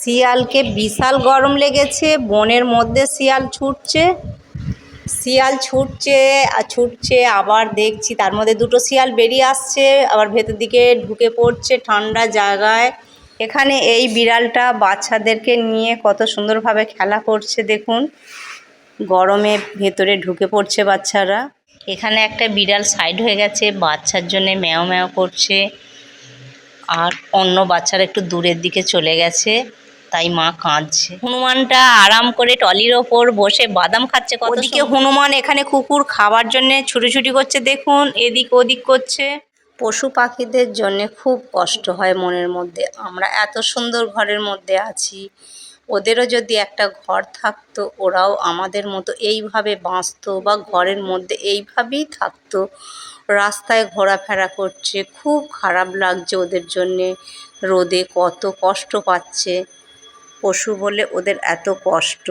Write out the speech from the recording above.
শিয়ালকে বিশাল গরম লেগেছে, বনের মধ্যে শিয়াল ছুটছে। শিয়াল ছুটছে আর ছুটছে, আবার দেখছি তার মধ্যে দুটো শিয়াল বেরিয়ে আসছে, আবার ভেতর দিকে ঢুকে পড়ছে ঠান্ডা জায়গায়। এখানে এই বিড়ালটা বাচ্চাদেরকে নিয়ে কত সুন্দরভাবে খেলা করছে, দেখুন। গরমে ভেতরে ঢুকে পড়ছে বাচ্চারা। এখানে একটা বিড়াল সাইড হয়ে গেছে, বাচ্চার জন্য ম্যাও ম্যাও করছে। আর অন্য বাচ্চারা একটু দূরের দিকে চলে গেছে তাই মা কাঁদছে। হনুমানটা আরাম করে টলির ওপর বসে বাদাম খাচ্ছে ওদিকে হনুমান এখানে কুকুর খাবার জন্য ছুটোছুটি করছে দেখুন এদিক ওদিক করছে। পশু পাখিদের জন্য খুব কষ্ট হয় মনের মধ্যে আমরা এত সুন্দর ঘরের মধ্যে আছি। ওদেরও যদি একটা ঘর থাকতো ওরাও আমাদের মতো এইভাবে বাঁচতো বা ঘরের মধ্যে এইভাবেই থাকতো। রাস্তায় ঘোরাফেরা করছে, খুব খারাপ লাগছে ওদের জন্যে। রোদে কত কষ্ট পাচ্ছে। পশু বলে ওদের এত কষ্ট।